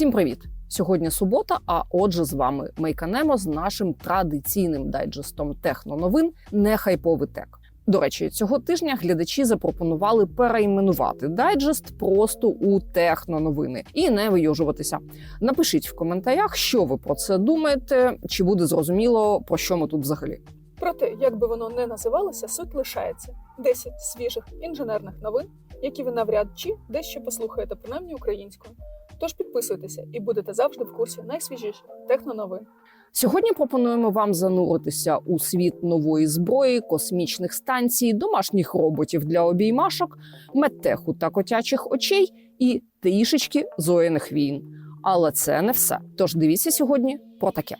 Всім привіт! Сьогодні субота. А отже, з вами Мейканемо з нашим традиційним дайджестом техноновин «Нехайповий тек. До речі, цього тижня глядачі запропонували перейменувати дайджест просто у техноновини і не вийожуватися. Напишіть в коментарях, що ви про це думаєте, чи буде зрозуміло про що ми тут взагалі. Проте, як би воно не називалося, суть лишається 10 свіжих інженерних новин, які ви навряд чи дещо послухаєте, принаймні українською. Тож підписуйтеся і будете завжди в курсі найсвіжіших техноновин. Сьогодні пропонуємо вам зануритися у світ нової зброї, космічних станцій, домашніх роботів для обіймашок, медтеху та котячих очей і трішечки зоряних війн. Але це не все. Тож дивіться сьогодні про таке.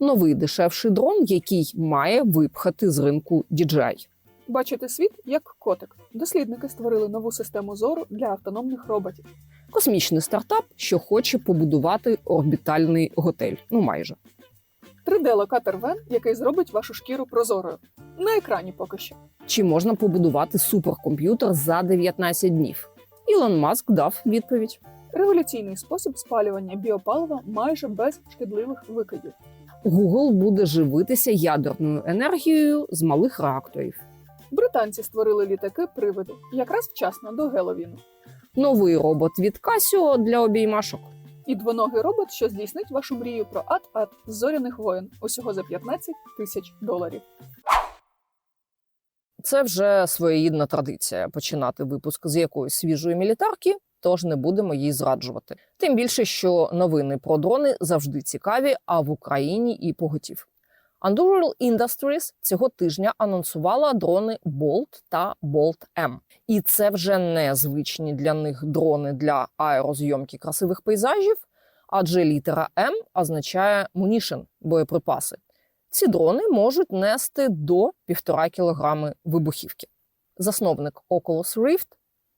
Новий дешевший дрон, який має випхати з ринку DJI. Бачите світ як котик. Дослідники створили нову систему зору для автономних роботів. Космічний стартап, що хоче побудувати орбітальний готель. Ну майже 3D-локатор Вен, який зробить вашу шкіру прозорою. На екрані поки що. чи можна побудувати суперкомп'ютер за 19 днів. Ілон Маск дав відповідь. Революційний спосіб спалювання біопалива майже без шкідливих викидів. Google буде живитися ядерною енергією з малих реакторів. Британці створили літаки-привиди якраз вчасно до Геловіну. Новий робот від Casio для обіймашок. І двоногий робот, що здійснить вашу мрію про ад-ад з зоряних воєн усього за 15 тисяч доларів. Це вже своєрідна традиція починати випуск з якоїсь свіжої мілітарки, тож не будемо їй зраджувати. Тим більше, що новини про дрони завжди цікаві, а в Україні і поготів. Anduril Industries цього тижня анонсувала дрони Bolt та Bolt M. І це вже не звичні для них дрони для аерозйомки красивих пейзажів, адже літера М означає munition – боєприпаси. Ці дрони можуть нести до 1,5 кілограми вибухівки. Засновник Oculus Rift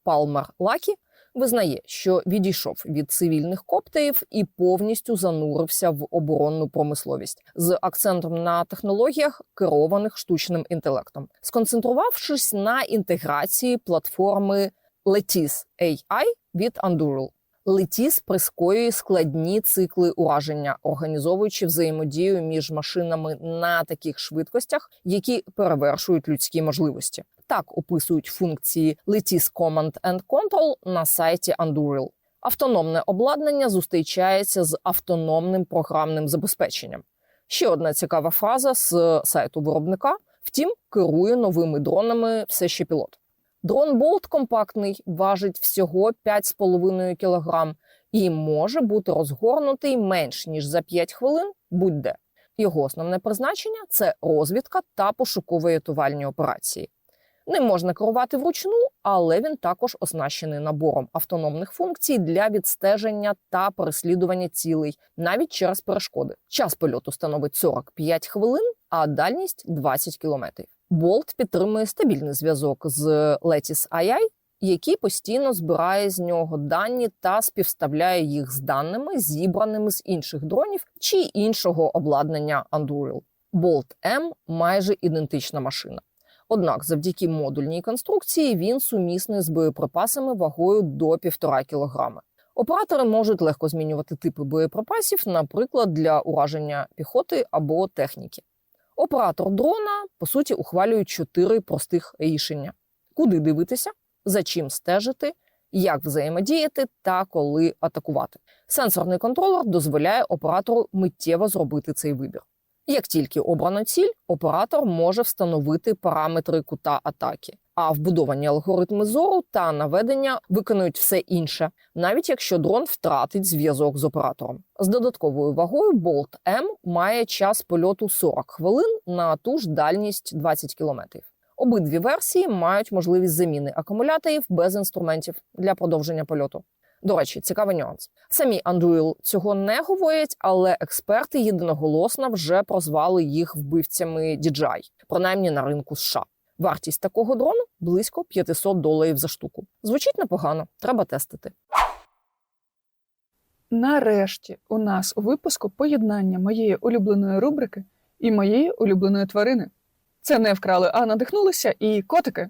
Palmer Lucky визнає, що відійшов від цивільних коптерів і повністю занурився в оборонну промисловість з акцентом на технологіях, керованих штучним інтелектом, сконцентрувавшись на інтеграції платформи Lattice AI від Anduril. Летіс прискорює складні цикли ураження, організовуючи взаємодію між машинами на таких швидкостях, які перевершують людські можливості. Так описують функції Lattice Command and Control на сайті Anduril. Автономне обладнання зустрічається з автономним програмним забезпеченням. Ще одна цікава фраза з сайту виробника. Втім, керує новими дронами все ще пілот. Дрон Болт компактний, важить всього 5,5 кг і може бути розгорнутий менш ніж за 5 хвилин будь-де. Його основне призначення це розвідка та пошуково-рятувальні операції. Ним можна керувати вручну, але він також оснащений набором автономних функцій для відстеження та переслідування цілей навіть через перешкоди. Час польоту становить 45 хвилин, а дальність 20 кілометрів. Болт підтримує стабільний зв'язок з Lattice AI, який постійно збирає з нього дані та співставляє їх з даними, зібраними з інших дронів чи іншого обладнання Anduril. Bolt M майже ідентична машина. Однак, завдяки модульній конструкції він сумісний з боєприпасами вагою до 1,5 кг. Оператори можуть легко змінювати типи боєприпасів, наприклад, для ураження піхоти або техніки. Оператор дрона по суті ухвалює чотири простих рішення: куди дивитися, за чим стежити, як взаємодіяти та коли атакувати. Сенсорний контролер дозволяє оператору миттєво зробити цей вибір. Як тільки обрано ціль, оператор може встановити параметри кута атаки, а вбудовані алгоритми зору та наведення виконують все інше, навіть якщо дрон втратить зв'язок з оператором. З додатковою вагою Bolt M має час польоту 40 хвилин на ту ж дальність 20 км. Обидві версії мають можливість заміни акумуляторів без інструментів для продовження польоту. До речі, цікавий нюанс. Самі Anduril цього не говорять, але експерти єдиноголосно вже прозвали їх вбивцями DJI, принаймні на ринку США. Вартість такого дрону близько 500 доларів за штуку. Звучить непогано, треба тестити. Нарешті у нас у випуску поєднання моєї улюбленої рубрики і моєї улюбленої тварини. Це не вкрали, а надихнулися і котики.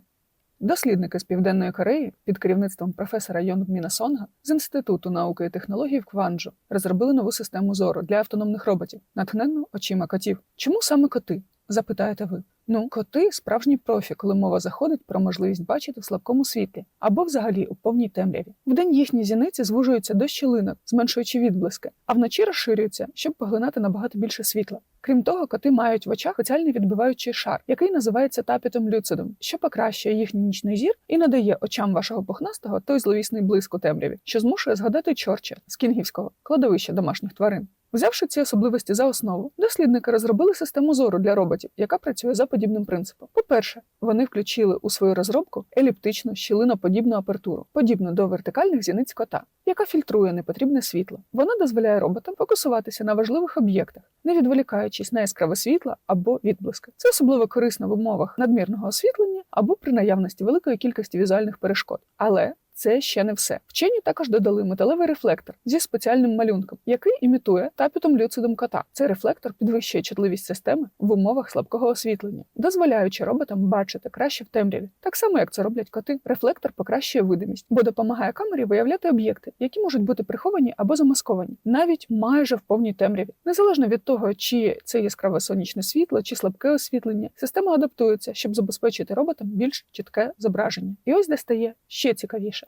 Дослідники з Південної Кореї під керівництвом професора Йонг Мінасонга з Інституту науки і технологій в Кванджу розробили нову систему зору для автономних роботів, натхненну очима котів. Чому саме коти? Запитаєте ви. Ну, коти справжній профі, коли мова заходить про можливість бачити в слабкому світлі або взагалі у повній темряві. Вдень їхні зіниці звужуються до щілинок, зменшуючи відблиски, а вночі розширюються, щоб поглинати набагато більше світла. Крім того, коти мають в очах спеціальний відбиваючий шар, який називається тапітом люцидом, що покращує їхній нічний зір і надає очам вашого пухнастого той зловісний блиск у темряві, що змушує згадати Чорча з кінгівського кладовища домашніх тварин. Взявши ці особливості за основу, дослідники розробили систему зору для роботів, яка працює за подібним принципом. По-перше, вони включили у свою розробку еліптичну щілиноподібну апертуру, подібну до вертикальних зіниць кота, яка фільтрує непотрібне світло. Вона дозволяє роботам фокусуватися на важливих об'єктах, не відволікаючись на яскраве світло або відблиски. Це особливо корисно в умовах надмірного освітлення або при наявності великої кількості візуальних перешкод. Але це ще не все. Вчені також додали металевий рефлектор зі спеціальним малюнком, який імітує тапітом люцидом кота. Цей рефлектор підвищує чутливість системи в умовах слабкого освітлення, дозволяючи роботам бачити краще в темряві, так само як це роблять коти. Рефлектор покращує видимість, бо допомагає камері виявляти об'єкти, які можуть бути приховані або замасковані, навіть майже в повній темряві. Незалежно від того, чи це яскраве сонячне світло, чи слабке освітлення, система адаптується, щоб забезпечити роботам більш чітке зображення. І ось де стає ще цікавіше.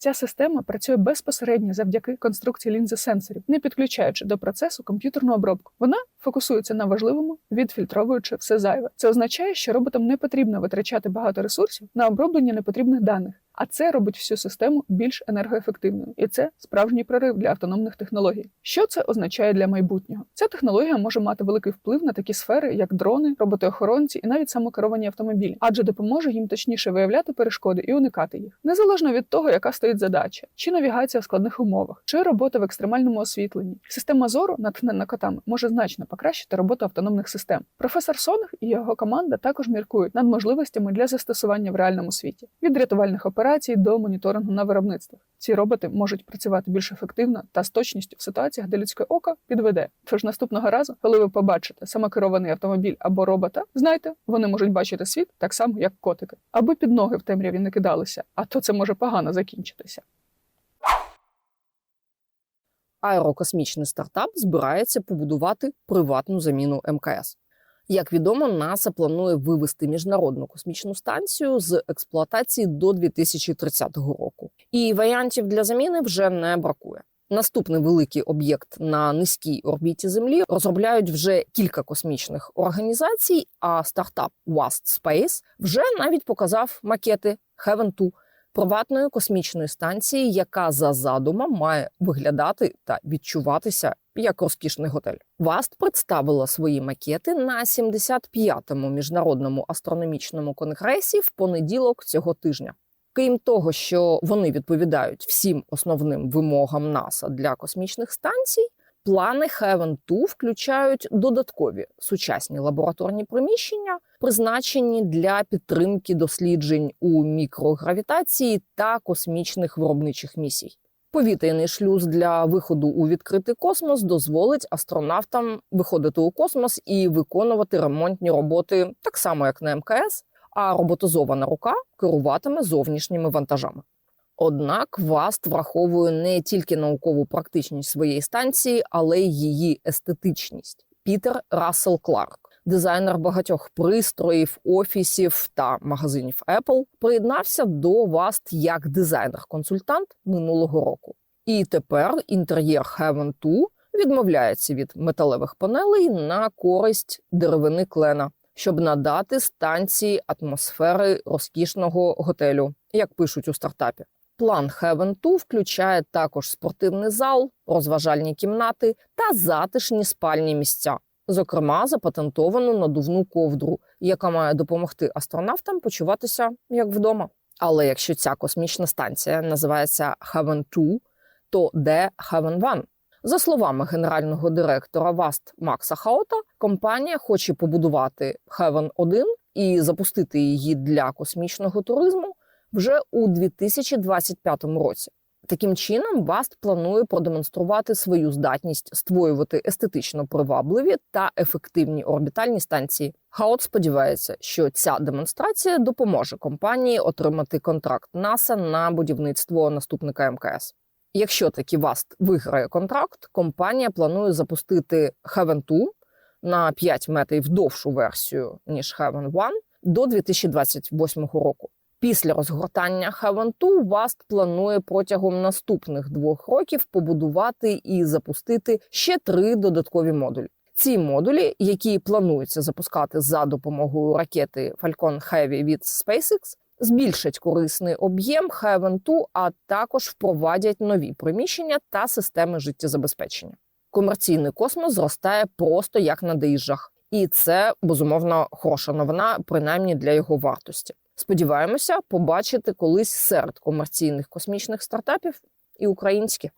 Ця система працює безпосередньо завдяки конструкції лінзи сенсорів, не підключаючи до процесу комп'ютерну обробку. Вона фокусується на важливому, відфільтровуючи все зайве. Це означає, що роботам не потрібно витрачати багато ресурсів на оброблення непотрібних даних. А це робить всю систему більш енергоефективною, і це справжній прорив для автономних технологій. Що це означає для майбутнього? Ця технологія може мати великий вплив на такі сфери, як дрони, роботи-охоронці і навіть самокеровані автомобілі, адже допоможе їм точніше виявляти перешкоди і уникати їх, незалежно від того, яка стоїть задача, чи навігація в складних умовах, чи робота в екстремальному освітленні. Система зору, натхнена котами, може значно покращити роботу автономних систем. Професор Сонг і його команда також міркують над можливостями для застосування в реальному світі від рятувальних операцій до моніторингу на виробництвах. Ці роботи можуть працювати більш ефективно та з точністю в ситуаціях, де людське око підведе. Тож наступного разу, коли ви побачите самокерований автомобіль або робота, знайте, вони можуть бачити світ так само, як котики, аби під ноги в темряві не кидалися, а то це може погано закінчитися. Аерокосмічний стартап збирається побудувати приватну заміну МКС. Як відомо, НАСА планує вивести міжнародну космічну станцію з експлуатації до 2030 року. І варіантів для заміни вже не бракує. Наступний великий об'єкт на низькій орбіті Землі розробляють вже кілька космічних організацій. А стартап Wast Space вже навіть показав макети Heaven 2 приватної космічної станції, яка за задумом має виглядати та відчуватися як розкішний готель. Васт представила свої макети на 75-му міжнародному астрономічному конгресі в понеділок цього тижня. Крім того, що вони відповідають всім основним вимогам НАСА для космічних станцій, плани Heaven 2 включають додаткові сучасні лабораторні приміщення, призначені для підтримки досліджень у мікрогравітації та космічних виробничих місій. Повітряний шлюз для виходу у відкритий космос дозволить астронавтам виходити у космос і виконувати ремонтні роботи так само, як на МКС, а роботизована рука керуватиме зовнішніми вантажами. Однак ВАСТ враховує не тільки наукову практичність своєї станції, але й її естетичність. Пітер Рассел Кларк, дизайнер багатьох пристроїв, офісів та магазинів Apple, приєднався до ВАСТ як дизайнер-консультант минулого року. І тепер інтер'єр Heaven 2 відмовляється від металевих панелей на користь деревини клена, щоб надати станції атмосфери розкішного готелю, як пишуть у стартапі. План Heaven 2 включає також спортивний зал, розважальні кімнати та затишні спальні місця, зокрема запатентовану надувну ковдру, яка має допомогти астронавтам почуватися як вдома. Але якщо ця космічна станція називається Heaven 2, то де Heaven 1? За словами генерального директора ВАСТ Макса Хаота, компанія хоче побудувати Heaven 1 і запустити її для космічного туризму вже у 2025 році. Таким чином, Васт планує продемонструвати свою здатність створювати естетично привабливі та ефективні орбітальні станції. Хаот сподівається, що ця демонстрація допоможе компанії отримати контракт НАСА на будівництво наступника МКС. Якщо таки Васт виграє контракт, компанія планує запустити Heaven 2 на 5 метрів довшу версію ніж Heaven 1 до 2028 року. Після розгортання 2 Васт планує протягом наступних двох років побудувати і запустити ще три додаткові модулі. Ці модулі, які плануються запускати за допомогою ракети Falcon Heavy від SpaceX, збільшать корисний об'єм Heaven 2, а також впровадять нові приміщення та системи життєзабезпечення. Комерційний космос зростає просто як на дріжджах. І це безумовно хороша новина, принаймні для його вартості. Сподіваємося побачити колись серед комерційних космічних стартапів і українські.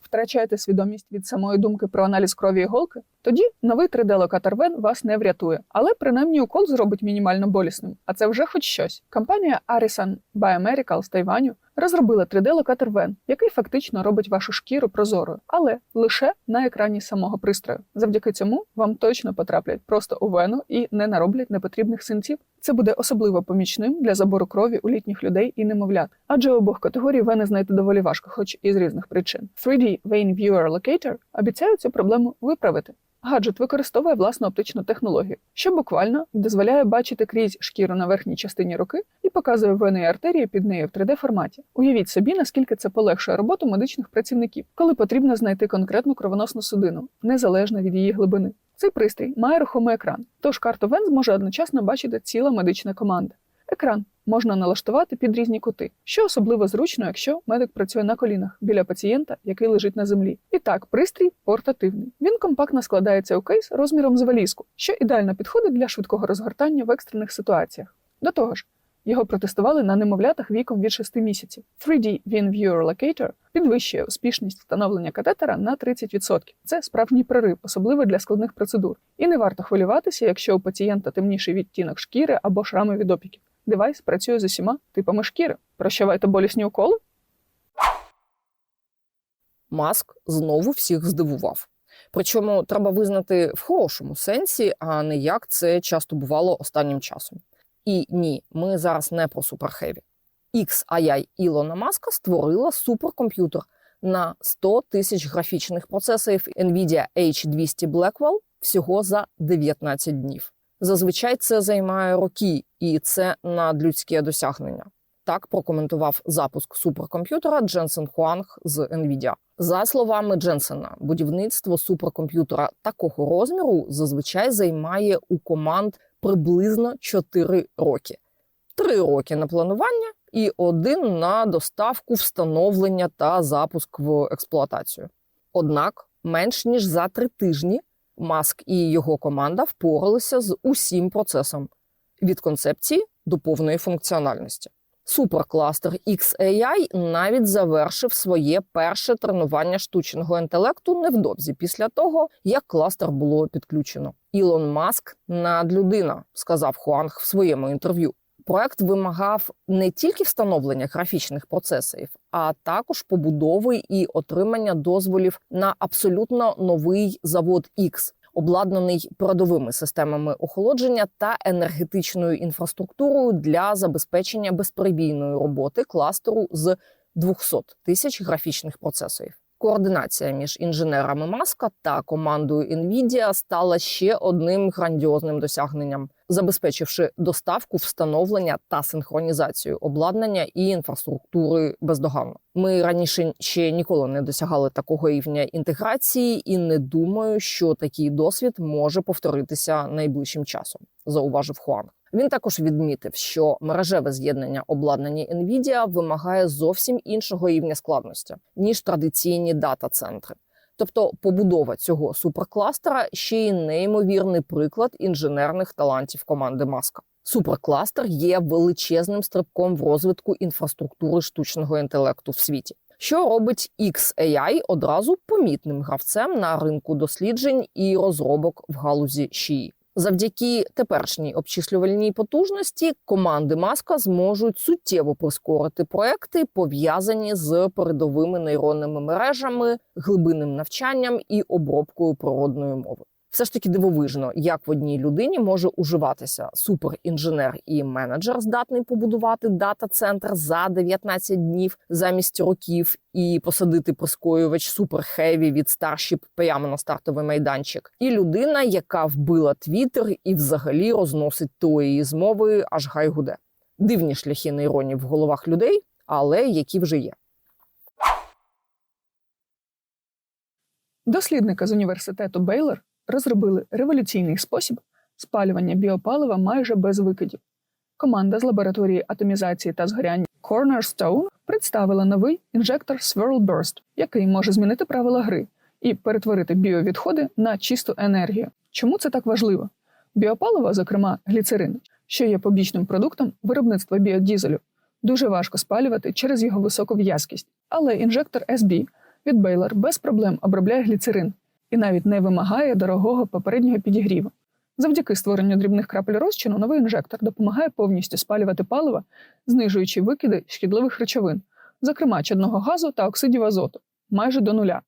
Втрачаєте свідомість від самої думки про аналіз крові іголки? Тоді новий 3D-локатор Вен вас не врятує, але принаймні укол зробить мінімально болісним. А це вже хоч щось. Компанія Arisan Biomedical з Тайваню розробила 3D-локатор Вен, який фактично робить вашу шкіру прозорою, але лише на екрані самого пристрою. Завдяки цьому вам точно потраплять просто у вену і не нароблять непотрібних синців. Це буде особливо помічним для забору крові у літніх людей і немовлят, адже обох категорій вени знайти доволі важко, хоч і з різних причин. 3D Vein Viewer Locator обіцяє цю проблему виправити. Гаджет використовує власну оптичну технологію, що буквально дозволяє бачити крізь шкіру на верхній частині руки і показує вени і артерії під нею в 3D форматі. Уявіть собі, наскільки це полегшує роботу медичних працівників, коли потрібно знайти конкретну кровоносну судину, незалежно від її глибини. Цей пристрій має рухомий екран, тож карту вен зможе одночасно бачити ціла медична команда. Екран можна налаштувати під різні кути, що особливо зручно, якщо медик працює на колінах біля пацієнта, який лежить на землі. І так, пристрій портативний. Він компактно складається у кейс розміром з валізку, що ідеально підходить для швидкого розгортання в екстрених ситуаціях. До того ж, його протестували на немовлятах віком від 6 місяців. 3D Vein Viewer Locator підвищує успішність встановлення катетера на 30%. Це справжній прорив, особливо для складних процедур. І не варто хвилюватися, якщо у пацієнта темніший відтінок шкіри або шрами від опіків. Девайс працює з усіма типами шкіри. Прощавайте болісні уколи. Маск знову всіх здивував. Причому треба визнати в хорошому сенсі, а не як це часто бувало останнім часом. І ні, ми зараз не про суперхеві. XAI Ілона Маска створила суперкомп'ютер на 100 тисяч графічних процесорів NVIDIA H200 Blackwell всього за 19 днів. Зазвичай це займає роки, і це надлюдське досягнення. Так прокоментував запуск суперкомп'ютера Дженсен Хуанг з NVIDIA. За словами Дженсена, будівництво суперкомп'ютера такого розміру зазвичай займає у команд приблизно 4 роки. 3 роки на планування і один на доставку, встановлення та запуск в експлуатацію. Однак менш ніж за три тижні Маск і його команда впоралися з усім процесом від концепції до повної функціональності. Суперкластер XAI навіть завершив своє перше тренування штучного інтелекту невдовзі після того, як кластер було підключено. Ілон Маск надлюдина, сказав Хуанг в своєму інтерв'ю. Проект вимагав не тільки встановлення графічних процесорів, а також побудови і отримання дозволів на абсолютно новий завод X, обладнаний передовими системами охолодження та енергетичною інфраструктурою для забезпечення безперебійної роботи кластеру з 200 тисяч графічних процесорів. Координація між інженерами Маска та командою NVIDIA стала ще одним грандіозним досягненням, забезпечивши доставку, встановлення та синхронізацію обладнання і інфраструктури бездоганно. Ми раніше ще ніколи не досягали такого рівня інтеграції, і не думаю, що такий досвід може повторитися найближчим часом, зауважив Хуанг. Він також відмітив, що мережеве з'єднання обладнання NVIDIA вимагає зовсім іншого рівня складності ніж традиційні дата-центри. Тобто побудова цього суперкластера ще й неймовірний приклад інженерних талантів команди Маска. Суперкластер є величезним стрибком в розвитку інфраструктури штучного інтелекту в світі, що робить XAI одразу помітним гравцем на ринку досліджень і розробок в галузі ШІІ. Завдяки теперішній обчислювальній потужності команди Маска зможуть суттєво прискорити проекти, пов'язані з передовими нейронними мережами, глибинним навчанням і обробкою природної мови. Все ж таки дивовижно, як в одній людині може уживатися суперінженер і менеджер, здатний побудувати дата-центр за 19 днів замість років, і посадити прискоювач суперхеві від старшіп прямо на стартовий майданчик, і людина, яка вбила Твіттер і взагалі розносить тої змови, аж гай гуде. Дивні шляхи нейронів в головах людей, але які вже є. Дослідники з університету Бейлор розробили революційний спосіб спалювання біопалива майже без викидів. Команда з лабораторії атомізації та згоряння Cornerstone представила новий інжектор Swirl Burst, який може змінити правила гри і перетворити біовідходи на чисту енергію. Чому це так важливо? Біопаливо, зокрема гліцерин, що є побічним продуктом виробництва біодізелю, дуже важко спалювати через його високу в'язкість. Але інжектор SB від Baylor без проблем обробляє гліцерин і навіть не вимагає дорогого попереднього підігріву. Завдяки створенню дрібних крапель розчину новий інжектор допомагає повністю спалювати паливо, знижуючи викиди шкідливих речовин, зокрема чадного газу та оксидів азоту, майже до нуля.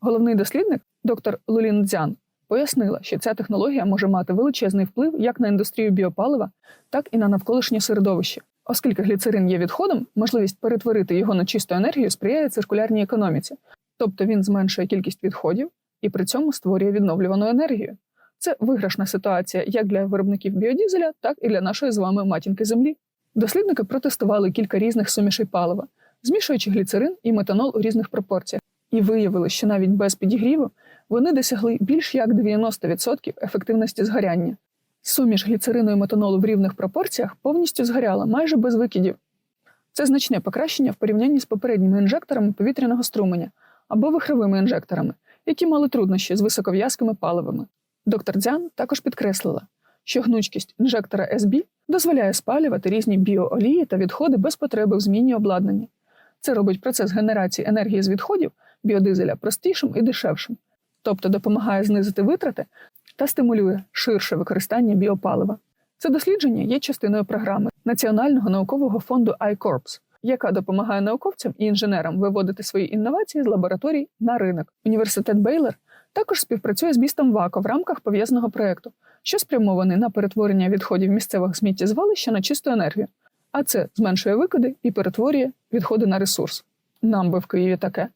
Головний дослідник, доктор Лулін Дзян, пояснила, що ця технологія може мати величезний вплив як на індустрію біопалива, так і на навколишнє середовище. Оскільки гліцерин є відходом, можливість перетворити його на чисту енергію сприяє циркулярній економіці, тобто він зменшує кількість відходів і при цьому створює відновлювану енергію. Це виграшна ситуація як для виробників біодізеля, так і для нашої з вами матінки землі. Дослідники протестували кілька різних сумішей палива, змішуючи гліцерин і метанол у різних пропорціях, і виявили, що навіть без підігріву вони досягли більш як 90% ефективності згоряння. Суміш гліцерину і метанолу в рівних пропорціях повністю згоряла майже без викидів. Це значне покращення в порівнянні з попередніми інжекторами повітряного струменя або вихровими інжекторами, які мали труднощі з високов'язкими паливами. Доктор Дзян також підкреслила, що гнучкість інжектора SB дозволяє спалювати різні біоолії та відходи без потреби в зміні обладнання. Це робить процес генерації енергії з відходів біодизеля простішим і дешевшим, тобто допомагає знизити витрати та стимулює ширше використання біопалива. Це дослідження є частиною програми Національного наукового фонду iCorps, яка допомагає науковцям і інженерам виводити свої інновації з лабораторій на ринок. Університет Бейлор також співпрацює з містом Вако в рамках пов'язаного проєкту, що спрямований на перетворення відходів місцевих сміттєзвалища на чисту енергію, а це зменшує викиди і перетворює відходи на ресурс. Нам би в Києві таке.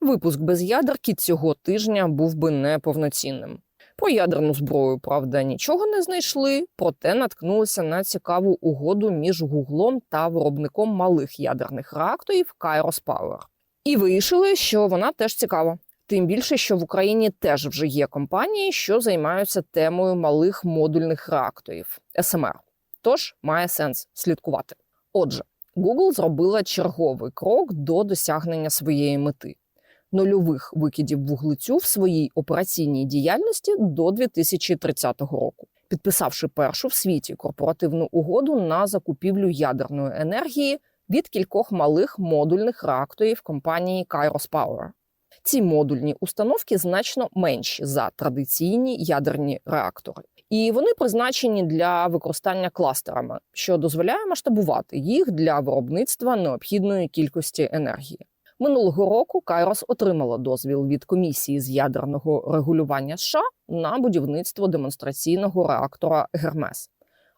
Випуск без ядерки цього тижня був би неповноцінним. Про ядерну зброю, правда, нічого не знайшли, проте наткнулися на цікаву угоду між Гуглом та виробником малих ядерних реакторів Kairos Power. І вирішили, що вона теж цікава. Тим більше, що в Україні теж вже є компанії, що займаються темою малих модульних реакторів СМР. Тож має сенс слідкувати. Отже, Google зробила черговий крок до досягнення своєї мети нульових викидів вуглецю в своїй операційній діяльності до 2030 року, підписавши першу в світі корпоративну угоду на закупівлю ядерної енергії від кількох малих модульних реакторів компанії Kairos Power. Ці модульні установки значно менші за традиційні ядерні реактори, і вони призначені для використання кластерами, що дозволяє масштабувати їх для виробництва необхідної кількості енергії. Минулого року Кайрос отримала дозвіл від комісії з ядерного регулювання США на будівництво демонстраційного реактора Гермес.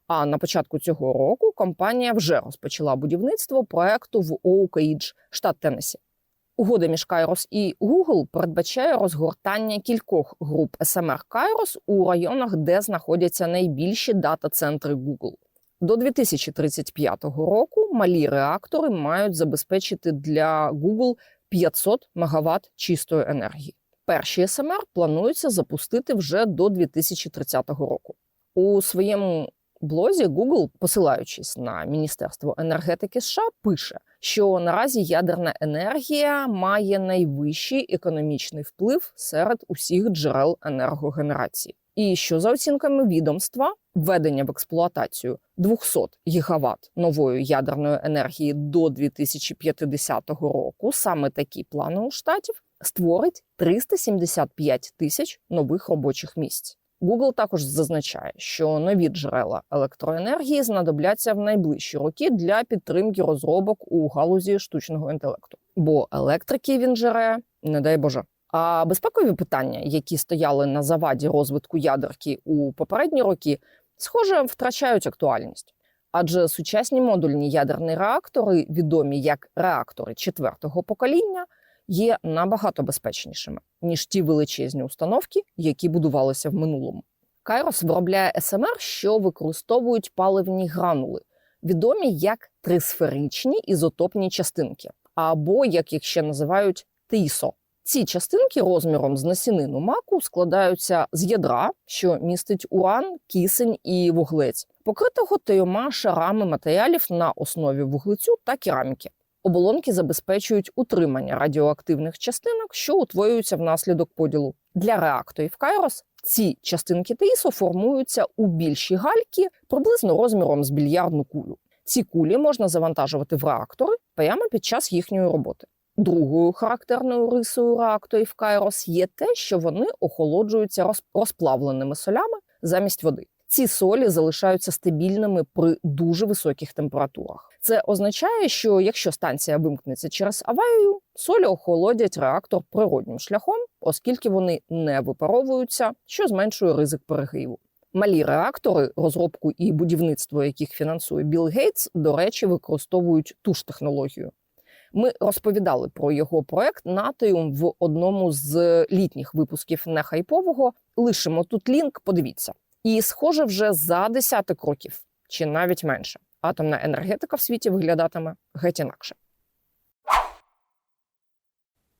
А на початку цього року компанія вже розпочала будівництво проекту в Оукейдж, штат Теннессі. Угода між Kairos і Google передбачає розгортання кількох груп SMR Kairos у районах, де знаходяться найбільші дата-центри Google. До 2035 року малі реактори мають забезпечити для Google 500 МВт чистої енергії. Перші СМР планується запустити вже до 2030 року. У своєму блозі Google, посилаючись на Міністерство енергетики США, пише, що наразі ядерна енергія має найвищий економічний вплив серед усіх джерел енергогенерації. І що за оцінками відомства, введення в експлуатацію 200 гігават нової ядерної енергії до 2050 року, саме такі плани у штатів, створить 375 тисяч нових робочих місць. Google також зазначає, що нові джерела електроенергії знадобляться в найближчі роки для підтримки розробок у галузі штучного інтелекту. Бо електрики він жере, не дай Боже. А безпекові питання, які стояли на заваді розвитку ядерки у попередні роки, схоже, втрачають актуальність. Адже сучасні модульні ядерні реактори, відомі як реактори четвертого покоління, є набагато безпечнішими ніж ті величезні установки, які будувалися в минулому. Кайрос виробляє СМР, що використовують паливні гранули, відомі як трисферичні ізотопні частинки, або як їх ще називають ТИСО. Ці частинки розміром з насінину маку складаються з ядра, що містить уран, кисень і вуглець, покритого трьома шарами матеріалів на основі вуглецю та кераміки. Оболонки забезпечують утримання радіоактивних частинок, що утворюються внаслідок поділу. Для реакторів Кайрос ці частинки ТИСО формуються у більші гальки приблизно розміром з більярдну кулю. Ці кулі можна завантажувати в реактори прямо під час їхньої роботи. Другою характерною рисою реакторів Кайрос є те, що вони охолоджуються роз- розплавленими солями замість води. Ці солі залишаються стабільними при дуже високих температурах. Це означає, що якщо станція вимкнеться через аварію, солі охолодять реактор природнім шляхом, оскільки вони не випаровуються, що зменшує ризик перегріву. Малі реактори, розробку і будівництво яких фінансує Білл Гейтс, до речі, використовують ту ж технологію. Ми розповідали про його проект Натіум в одному з літніх випусків нехайпового. Лишимо тут лінк, подивіться. І схоже, вже за десяток років, чи навіть менше, атомна енергетика в світі виглядатиме геть інакше.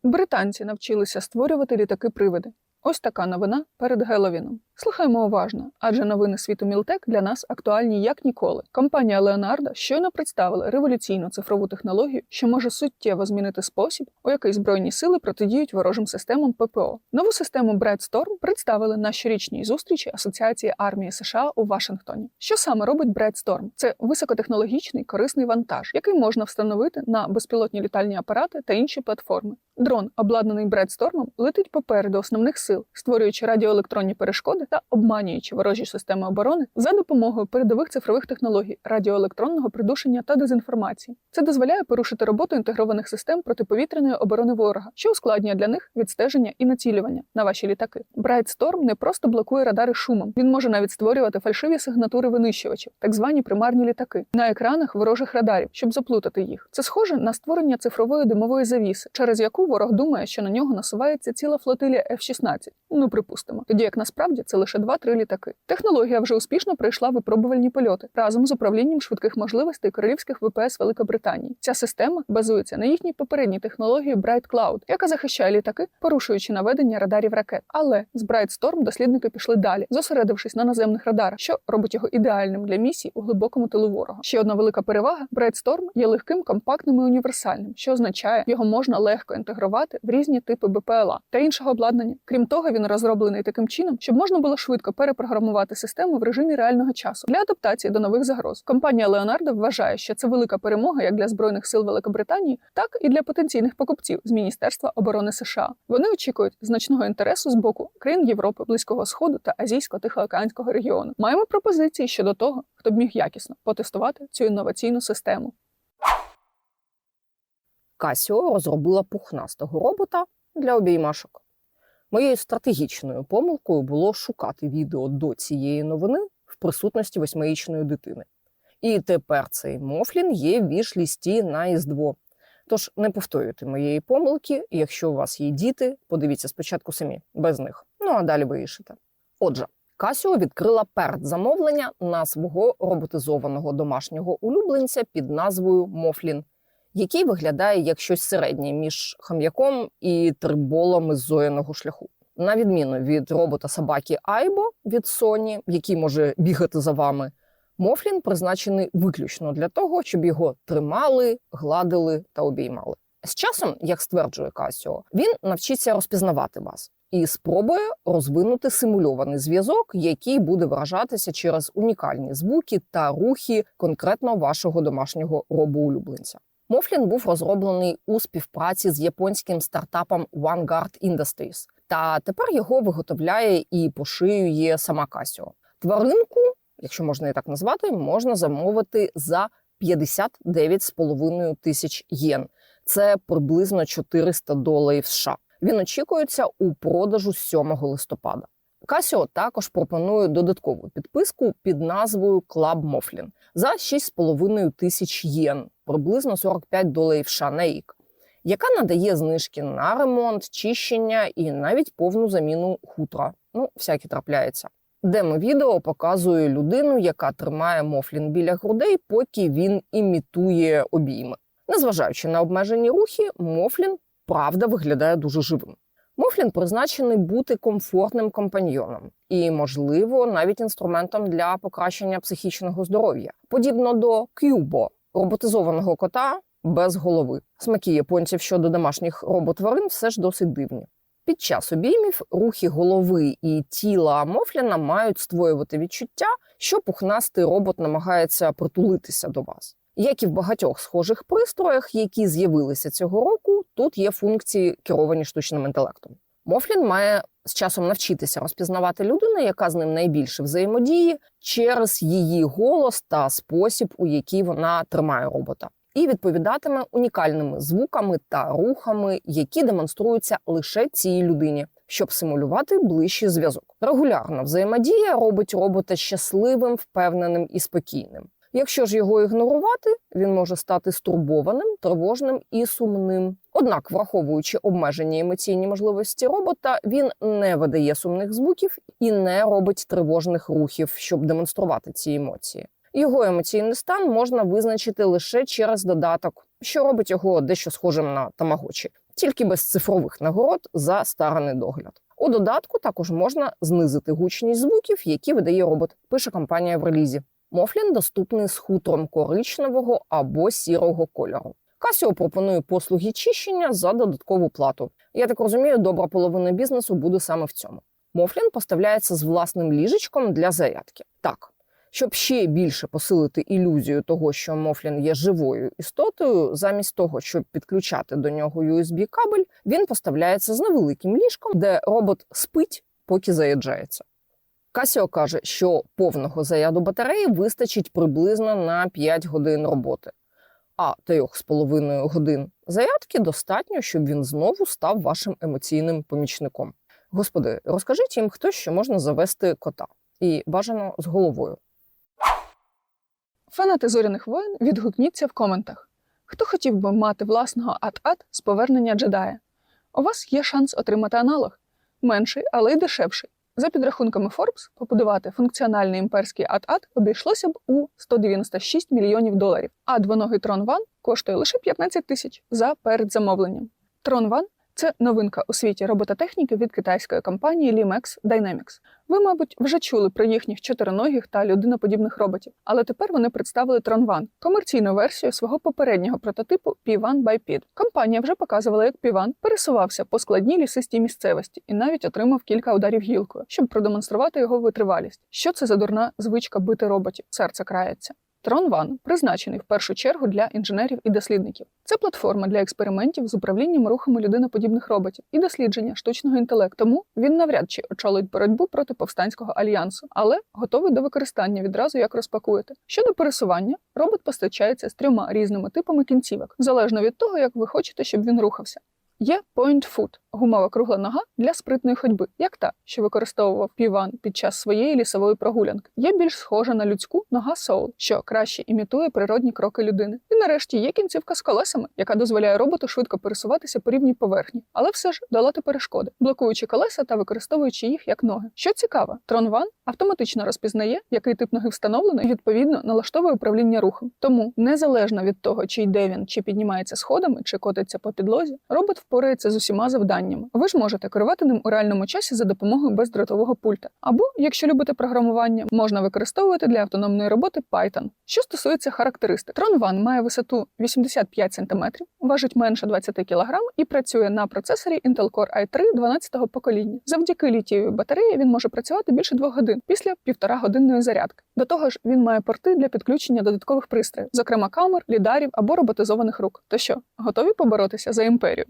Британці навчилися створювати літаки-привиди. Ось така новина перед Геловіном. Слухаймо уважно, адже новини світу Мілтек для нас актуальні як ніколи. Компанія Leonardo щойно представила революційну цифрову технологію, що може суттєво змінити спосіб, у який збройні сили протидіють ворожим системам ППО. Нову систему Storm представили на щорічній зустрічі Асоціації армії США у Вашингтоні. Що саме робить Bright Storm? Це високотехнологічний корисний вантаж, який можна встановити на безпілотні літальні апарати та інші платформи. Дрон, обладнаний Бредстормом, летить попереду основних сил, створюючи радіоелектронні перешкоди та обманюючи ворожі системи оборони за допомогою передових цифрових технологій радіоелектронного придушення та дезінформації. Це дозволяє порушити роботу інтегрованих систем протиповітряної оборони ворога, що ускладнює для них відстеження і націлювання на ваші літаки. Bright Storm не просто блокує радари шумом, він може навіть створювати фальшиві сигнатури винищувачів, так звані примарні літаки, на екранах ворожих радарів, щоб заплутати їх. Це схоже на створення цифрової димової завіси, через яку ворог думає, що на нього насувається ціла флотилія F-16. Ну припустимо, тоді як насправді це лише 2-3 літаки. Технологія вже успішно пройшла випробувальні польоти разом з управлінням швидких можливостей королівських ВПС Великобританії. Ця система базується на їхній попередній технології Bright Cloud, яка захищає літаки, порушуючи наведення радарів ракет. Але з Bright Storm дослідники пішли далі, зосередившись на наземних радарах, що робить його ідеальним для місій у глибокому тилу ворога. Ще одна велика перевага: Bright Storm є легким, компактним і універсальним, що означає, його можна легко інтегрувати в різні типи БПЛА та іншого обладнання. Крім того, він розроблений таким чином, щоб можна було швидко перепрограмувати систему в режимі реального часу для адаптації до нових загроз. Компанія Leonardo вважає, що це велика перемога як для збройних сил Великобританії, так і для потенційних покупців з Міністерства оборони США. Вони очікують значного інтересу з боку країн Європи, Близького Сходу та Азійсько-Тихоокеанського регіону. Маємо пропозиції щодо того, хто б міг якісно потестувати цю інноваційну систему. Casio розробила пухнастого робота для обіймашок. Моєю стратегічною помилкою було шукати відео до цієї новини в присутності восьмирічної дитини. І тепер цей мофлін є в віш-лісті на іздво. Тож не повторюйте моєї помилки, якщо у вас є діти, подивіться спочатку самі, без них. Ну а далі вирішите. Отже, Casio відкрила передзамовлення на свого роботизованого домашнього улюбленця під назвою Мофлін, який виглядає як щось середнє між хам'яком і триболом із зоряного шляху. На відміну від робота собаки Айбо від Sony, який може бігати за вами, Мофлін призначений виключно для того, щоб його тримали, гладили та обіймали. З часом, як стверджує Касіо, він навчиться розпізнавати вас і спробує розвинути симульований зв'язок, який буде виражатися через унікальні звуки та рухи конкретно вашого домашнього робоулюбленця. Мофлін був розроблений у співпраці з японським стартапом OneGuard Industries, та тепер його виготовляє і пошиює сама Casio. Тваринку, якщо можна і так назвати, можна замовити за 59,5 тисяч єн. Це приблизно 400 доларів США. Він очікується у продажу 7 листопада. Casio також пропонує додаткову підписку під назвою Club Mofflin за 6,5 тисяч єн, приблизно 45 доларів США на рік, яка надає знижки на ремонт, чищення і навіть повну заміну хутра. Ну, всяке трапляється. Демо-відео показує людину, яка тримає Мофлін біля грудей, поки він імітує обійми. Незважаючи на обмежені рухи, Мофлін правда виглядає дуже живим. Мофлін призначений бути комфортним компаньйоном і, можливо, навіть інструментом для покращення психічного здоров'я, подібно до Кюбо, роботизованого кота без голови. Смаки японців щодо домашніх роботварин все ж досить дивні. Під час обіймів рухи голови і тіла Мофліна мають створювати відчуття, що пухнастий робот намагається притулитися до вас. Як і в багатьох схожих пристроях, які з'явилися цього року, тут є функції, керовані штучним інтелектом. Мофлін має з часом навчитися розпізнавати людину, яка з ним найбільше взаємодіє, через її голос та спосіб, у який вона тримає робота, і відповідатиме унікальними звуками та рухами, які демонструються лише цій людині, щоб симулювати ближчий зв'язок. Регулярна взаємодія робить робота щасливим, впевненим і спокійним. Якщо ж його ігнорувати, він може стати стурбованим, тривожним і сумним. Однак, враховуючи обмежені емоційні можливості робота, він не видає сумних звуків і не робить тривожних рухів, щоб демонструвати ці емоції. Його емоційний стан можна визначити лише через додаток, що робить його дещо схожим на тамагочі, тільки без цифрових нагород за стараний догляд. У додатку також можна знизити гучність звуків, які видає робот. Пише компанія в релізі. Мофлін доступний з хутром коричневого або сірого кольору. Casio пропонує послуги чищення за додаткову плату. Я так розумію, добра половина бізнесу буде саме в цьому. Мофлін поставляється з власним ліжечком для зарядки. Так, щоб ще більше посилити ілюзію того, що Мофлін є живою істотою, замість того, щоб підключати до нього USB-кабель, він поставляється з невеликим ліжком, де робот спить, поки заряджається. Casio каже, що повного заряду батареї вистачить приблизно на 5 годин роботи, а 3,5 годин зарядки достатньо, щоб він знову став вашим емоційним помічником. Господи, розкажіть їм хтось, що можна завести кота, і бажано з головою. Фанати зоряних воїн відгукніться в коментах. Хто хотів би мати власного ат-ат з повернення джедая? У вас є шанс отримати аналог менший, але й дешевший. За підрахунками Forbes, побудувати функціональний імперський ат-ат обійшлося б у 196 мільйонів доларів, а двоногий Tron One коштує лише 15 тисяч за передзамовленням. Tron One – це новинка у світі робототехніки від китайської компанії Limex Dynamics. Ви, мабуть, вже чули про їхніх чотириногих та людиноподібних роботів, але тепер вони представили One – комерційну версію свого попереднього прототипу P1 Biped. Компанія вже показувала, як P1 пересувався по складній лісистій місцевості і навіть отримав кілька ударів гілкою, щоб продемонструвати його витривалість. Що це за дурна звичка бити роботів? Серце крається. Tron One призначений в першу чергу для інженерів і дослідників. Це платформа для експериментів з управлінням рухами людиноподібних роботів і дослідження штучного інтелекту. Тому він навряд чи очолить боротьбу проти повстанського альянсу, але готовий до використання відразу як розпакуєте. Щодо пересування, робот постачається з трьома різними типами кінцівок, залежно від того, як ви хочете, щоб він рухався. Є Point Foot – гумова кругла нога для спритної ходьби, як та, що використовував Піван під час своєї лісової прогулянки. Є більш схожа на людську нога Soul, що краще імітує природні кроки людини. І нарешті є кінцівка з колесами, яка дозволяє роботу швидко пересуватися по рівній поверхні, але все ж долати перешкоди, блокуючи колеса та використовуючи їх як ноги. Що цікаво, One автоматично розпізнає, який тип ноги встановлено, і відповідно налаштовує управління рухом. Тому незалежно від того, чи йде він, чи піднімається сходами, чи котиться по підлозі, робот впорається з усіма завданнями. Ви ж можете керувати ним у реальному часі за допомогою бездротового пульта. Або, якщо любите програмування, можна використовувати для автономної роботи Python. Що стосується характеристик, Tron One має висоту 85 см, важить менше 20 кг і працює на процесорі Intel Core i3 12-го покоління. Завдяки літієвій батареї він може працювати більше двох годин після півтора годинної зарядки. До того ж, він має порти для підключення додаткових пристроїв, зокрема камер, лідарів або роботизованих рук. То що, готові поборотися за імперію?